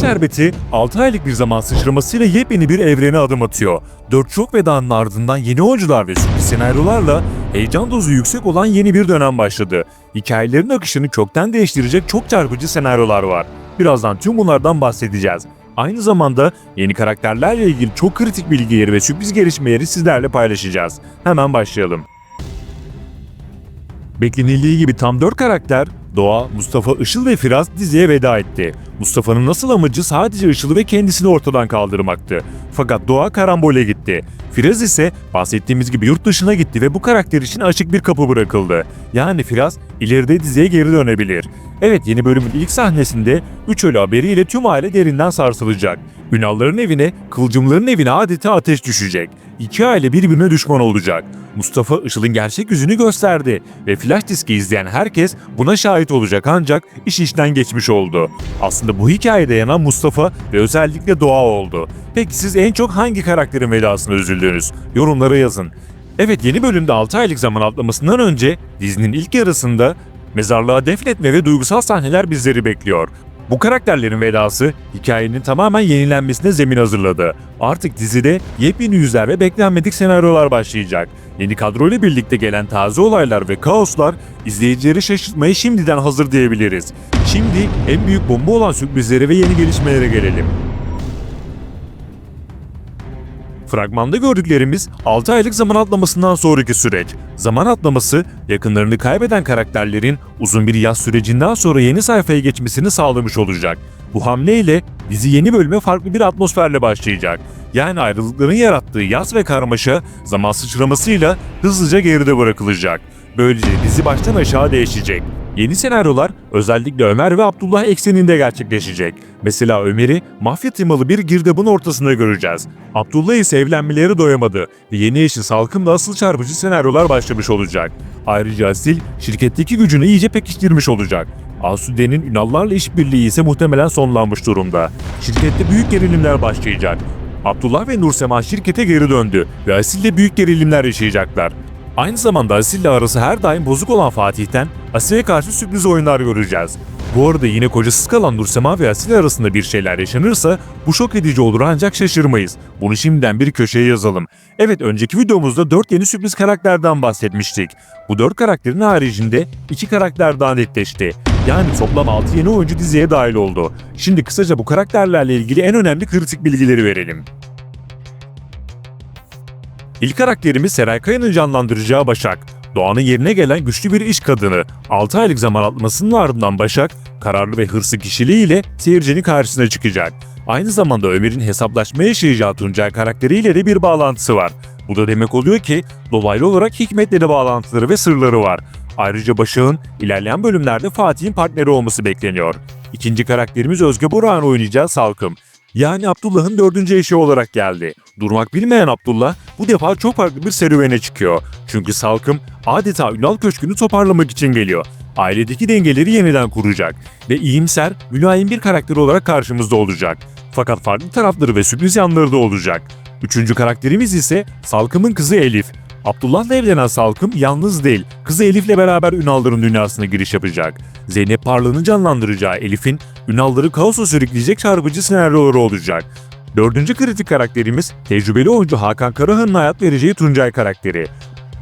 Şerbeti 6 aylık bir zaman sıçramasıyla yepyeni bir evrene adım atıyor. 4 şok vedanın ardından yeni oyuncular ve sürpriz senaryolarla heyecan dozu yüksek olan yeni bir dönem başladı. Hikayelerin akışını kökten değiştirecek çok çarpıcı senaryolar var. Birazdan tüm bunlardan bahsedeceğiz. Aynı zamanda yeni karakterlerle ilgili çok kritik bilgileri ve sürpriz gelişmeleri sizlerle paylaşacağız. Hemen başlayalım. Beklenildiği gibi tam 4 karakter Doğa, Mustafa, Işıl ve Firaz diziye veda etti. Mustafa'nın nasıl amacı sadece Işıl'ı ve kendisini ortadan kaldırmaktı. Fakat Doğa karambole gitti. Firaz ise bahsettiğimiz gibi yurt dışına gitti ve bu karakter için açık bir kapı bırakıldı. Yani Firaz ileride diziye geri dönebilir. Evet yeni bölümün ilk sahnesinde 3 ölü haberiyle tüm aile derinden sarsılacak. Ünalların evine, kılcımların evine adeta ateş düşecek. İki aile birbirine düşman olacak. Mustafa Işıl'ın gerçek yüzünü gösterdi ve flash diski izleyen herkes buna şahit olacak ancak iş işten geçmiş oldu. Aslında bu hikayede yanan Mustafa ve özellikle Doğa oldu. Peki siz en çok hangi karakterin vedasına üzüldünüz? Yorumlara yazın. Evet yeni bölümde 6 aylık zaman atlamasından önce dizinin ilk yarısında mezarlığa defnetme ve duygusal sahneler bizleri bekliyor. Bu karakterlerin vedası hikayenin tamamen yenilenmesine zemin hazırladı. Artık dizide yepyeni yüzler ve beklenmedik senaryolar başlayacak. Yeni kadroyla birlikte gelen taze olaylar ve kaoslar izleyicileri şaşırtmaya şimdiden hazır diyebiliriz. Şimdi en büyük bomba olan sürprizlere ve yeni gelişmelere gelelim. Fragmanda gördüklerimiz 6 aylık zaman atlamasından sonraki süreç. Zaman atlaması, yakınlarını kaybeden karakterlerin uzun bir yaz sürecinden sonra yeni sayfaya geçmesini sağlamış olacak. Bu hamleyle dizi yeni bölüme farklı bir atmosferle başlayacak. Yani ayrılıkların yarattığı yaz ve karmaşa zaman sıçramasıyla hızlıca geride bırakılacak. Böylece dizi baştan aşağı değişecek. Yeni senaryolar özellikle Ömer ve Abdullah ekseninde gerçekleşecek. Mesela Ömer'i mafya temalı bir girdabın ortasında göreceğiz. Abdullah ise evlenmeleri doyamadı ve yeni eşi Salkım'da asıl çarpıcı senaryolar başlamış olacak. Ayrıca Asil şirketteki gücünü iyice pekiştirmiş olacak. Asude'nin Ünallarla işbirliği ise muhtemelen sonlanmış durumda. Şirkette büyük gerilimler başlayacak. Abdullah ve Nursema şirkete geri döndü ve Asil'le büyük gerilimler yaşayacaklar. Aynı zamanda Asil'le arası her daim bozuk olan Fatih'ten Asil'e karşı sürpriz oyunlar göreceğiz. Bu arada yine kocasız kalan Nursema ve Asil arasında bir şeyler yaşanırsa bu şok edici olur ancak şaşırmayız. Bunu şimdiden bir köşeye yazalım. Evet önceki videomuzda 4 yeni sürpriz karakterden bahsetmiştik. Bu 4 karakterin haricinde 2 karakter daha netleşti. Yani toplam 6 yeni oyuncu diziye dahil oldu. Şimdi kısaca bu karakterlerle ilgili en önemli kritik bilgileri verelim. İlk karakterimiz Seray Kaya'nın canlandıracağı Başak. Doğan'ın yerine gelen güçlü bir iş kadını. 6 aylık zaman atmasının ardından Başak, kararlı ve hırslı kişiliğiyle seyircinin karşısına çıkacak. Aynı zamanda Ömer'in hesaplaşma yaşayacağı Tuncay karakteriyle de bir bağlantısı var. Bu da demek oluyor ki dolaylı olarak Hikmet'le de bağlantıları ve sırları var. Ayrıca Başak'ın ilerleyen bölümlerde Fatih'in partneri olması bekleniyor. İkinci karakterimiz Özge Burak'ın oynayacağı Salkım. Yani Abdullah'ın dördüncü eşi olarak geldi. Durmak bilmeyen Abdullah bu defa çok farklı bir serüvene çıkıyor. Çünkü Salkım adeta Ünal Köşkü'nü toparlamak için geliyor. Ailedeki dengeleri yeniden kuracak ve iyimser, mülayim bir karakter olarak karşımızda olacak. Fakat farklı tarafları ve sürpriz yanları da olacak. Üçüncü karakterimiz ise Salkım'ın kızı Elif. Abdullah'la evlenen Salkım yalnız değil, kızı Elif'le beraber Ünalların dünyasına giriş yapacak. Zeynep Parla'nın canlandıracağı Elif'in Ünalları kaosa sürükleyecek çarpıcı senaryoları olacak. Dördüncü kritik karakterimiz tecrübeli oyuncu Hakan Karahan'ın hayat vereceği Tuncay karakteri.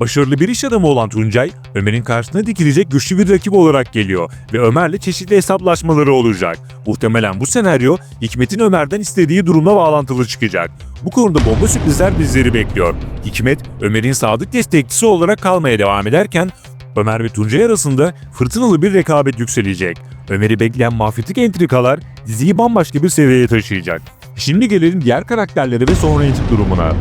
Başarılı bir iş adamı olan Tuncay, Ömer'in karşısına dikilecek güçlü bir rakip olarak geliyor ve Ömer'le çeşitli hesaplaşmaları olacak. Muhtemelen bu senaryo Hikmet'in Ömer'den istediği durumla bağlantılı çıkacak. Bu konuda bomba sürprizler bizleri bekliyor. Hikmet, Ömer'in sadık destekçisi olarak kalmaya devam ederken Ömer ve Tuncay arasında fırtınalı bir rekabet yükselecek. Ömer'i bekleyen mafyatik entrikalar diziyi bambaşka bir seviyeye taşıyacak. Şimdi gelelim diğer karakterlere ve sonraki durumuna.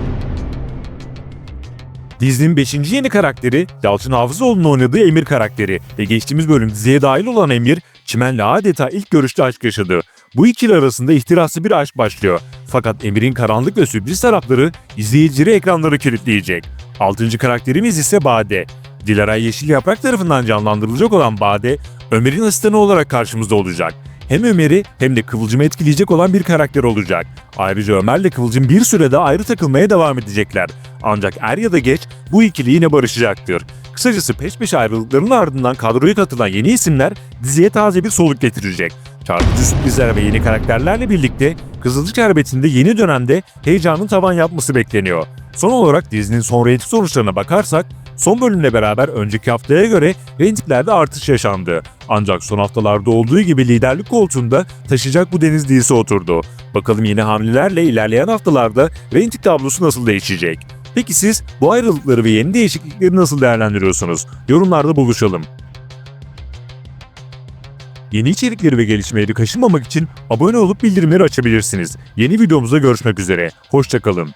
Dizinin 5. yeni karakteri Yalçın Hafızoğlu'nun oynadığı Emir karakteri ve geçtiğimiz bölüm diziye dahil olan Emir, Çimen'le adeta ilk görüşte aşk yaşadı. Bu ikili arasında ihtiraslı bir aşk başlıyor. Fakat Emir'in karanlık ve sürpriz tarafları izleyicileri ekranları kilitleyecek. 6. karakterimiz ise Bade. Dilaray Yeşil Yaprak tarafından canlandırılacak olan Bade, Ömer'in asistanı olarak karşımızda olacak. Hem Ömer'i hem de Kıvılcım'ı etkileyecek olan bir karakter olacak. Ayrıca Ömer'le Kıvılcım bir sürede ayrı takılmaya devam edecekler. Ancak er ya da geç bu ikili yine barışacaktır. Kısacası peş peşe ayrılıkların ardından kadroya katılan yeni isimler diziye taze bir soluk getirecek. Çarpıcı sürprizler ve yeni karakterlerle birlikte Kızılcık Şerbeti'nde yeni dönemde heyecanın tavan yapması bekleniyor. Son olarak dizinin son reyting sonuçlarına bakarsak son bölümle beraber önceki haftaya göre reytinglerde artış yaşandı. Ancak son haftalarda olduğu gibi liderlik koltuğunda taşıyacak bu deniz dizisi oturdu. Bakalım yeni hamlelerle ilerleyen haftalarda reyting tablosu nasıl değişecek? Peki siz bu ayrılıkları ve yeni değişiklikleri nasıl değerlendiriyorsunuz? Yorumlarda buluşalım. Yeni içerikleri ve gelişmeleri kaçırmamak için abone olup bildirimleri açabilirsiniz. Yeni videomuzda görüşmek üzere. Hoşçakalın.